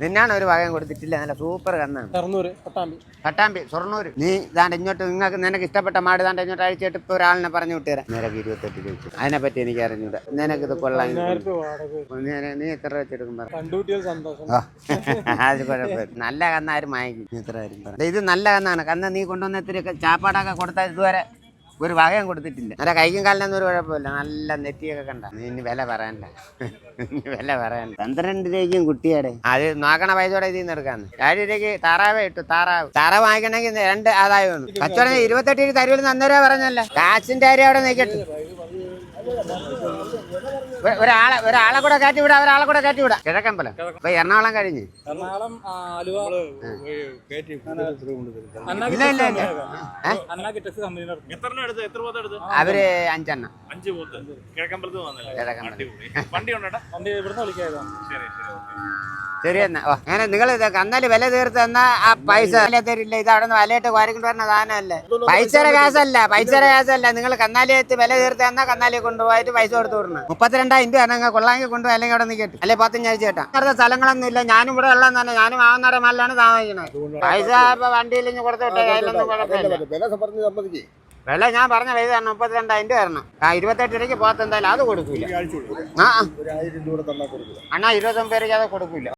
നിന്നാണ് ഒരു വകയും കൊടുത്തിട്ടില്ല. നല്ല സൂപ്പർ കന്നാണ്. പട്ടാമ്പി. പട്ടാമ്പി ഷൊർണൂര് നീ ദാണ്ട് ഇങ്ങോട്ട് നിങ്ങൾക്ക് നിനക്ക് ഇഷ്ടപ്പെട്ട മാട് ദാണ്ട് ഇങ്ങോട്ട് അഴിച്ചിട്ട് ഇപ്പൊ ഒരാളിനെ പറഞ്ഞു വിട്ടുതരാം. നിനക്ക് ഇരുപത്തെട്ട് ചോദിച്ചു അതിനെ പറ്റി എനിക്ക് അറിഞ്ഞൂടാ. നിനക്ക് ഇത് കൊള്ളാം. നീ- എത്ര വെച്ചെടുക്കും അത് കുഴപ്പമില്ല. നല്ല കന്നാരും വാങ്ങിക്കും പറ. ഇത് നല്ല കന്നാണ്. കന്ന് നീ കൊണ്ടുവന്ന ഇത്തിരി ചാപ്പാടൊക്കെ കൊടുത്താൽ ഇതുവരെ ഒരു വകയും കൊടുത്തിട്ടില്ല. നല്ല കൈക്കും കാലിനൊന്നും ഒരു കുഴപ്പമില്ല. നല്ല നെറ്റിയൊക്കെ കണ്ട. ഇനി വില പറയണ്ട. വില പറയണ്ട. പന്ത്രണ്ട് രൂപയ്ക്കും കുട്ടിയുടെ. അത് നോക്കണ പൈസയോടെ ഇതിൽ നിന്ന് എടുക്കാന്ന്. ഏഴ് രൂപയ്ക്ക് താറാവേ ഇട്ടു താറാവ്. താറാവ് വാങ്ങിക്കണമെങ്കിൽ രണ്ട് ആദായം കച്ചവടം ഇരുപത്തെട്ട് രൂപ തരുവിൽ അന്നേരം പറഞ്ഞല്ലേ. കാശിന്റെ കാര്യം അവിടെ നിൽക്കട്ടെ ഒരാളെ ഒരാളെ കൂടെ കയറ്റി വിടാം ഒരാളെ കൂടെ കയറ്റി വിടാം. കിഴക്കമ്പലം ഇപ്പൊ എറണാകുളം കഴിഞ്ഞ്. എറണാകുളം ആലുവ ഇല്ല ഇല്ല ഇല്ല. അവർ അഞ്ചെണ്ണം. അഞ്ച് കിഴക്കമ്പലത്ത് കിഴക്കമ്പലം. വണ്ടി ഉണ്ടോടാ വണ്ടി ഇവിടുന്ന് വിളിക്കാം ശരി ശരി ഓക്കെ. ശരി എന്നാ. അങ്ങനെ നിങ്ങൾ അന്നാൽ കന്നാൽ വില തീർത്ത് എന്നാ ആ പൈസ വില തരില്ല. ഇത് അവിടെ നിന്ന് വിലയിട്ട് കോരിക്കൊണ്ട് വരുന്ന സാധനമല്ലേ? പൈസയുടെ കാശല്ല പൈസയുടെ കാശല്ല. നിങ്ങൾ കന്നാലി എത്തി വില തീർത്ത് എന്നാ കന്നാലി കൊണ്ടുപോയിട്ട് പൈസ കൊടുത്തു വിടണം. മുപ്പത്തിരണ്ടായിരം രൂപ നിങ്ങൾ കൊള്ളാങ്കി കൊണ്ടുപോയി അല്ലെങ്കിൽ അവിടെ നിൽക്കട്ടെ അല്ലെ പത്തഞ്ഞാഴ്ച ചേട്ടാ അടുത്ത സ്ഥലങ്ങളൊന്നും ഇല്ല. ഞാനും ഇവിടെ ഉള്ള തന്നെ ഞാനും ആവുന്നവരെ മല്ലാണ് താമസിക്കുന്നത് പൈസ ഇപ്പൊ വണ്ടിയിൽ ഇഞ്ഞ് കൊടുത്തു വിട്ടേ അതിലൊന്നും കുഴപ്പമില്ല. വില ഞാൻ പറഞ്ഞ പൈസ തരണം. മുപ്പത്തിരണ്ടായിരം രൂപ തരണം. ആ ഇരുപത്തെട്ട് രൂപയ്ക്ക് പോകത്തെന്തായാലും അത് കൊടുക്കൂല. ആ അണ്ണാ ഇരുപത്തൊമ്പത് രൂപയ്ക്ക് അത് കൊടുക്കൂല.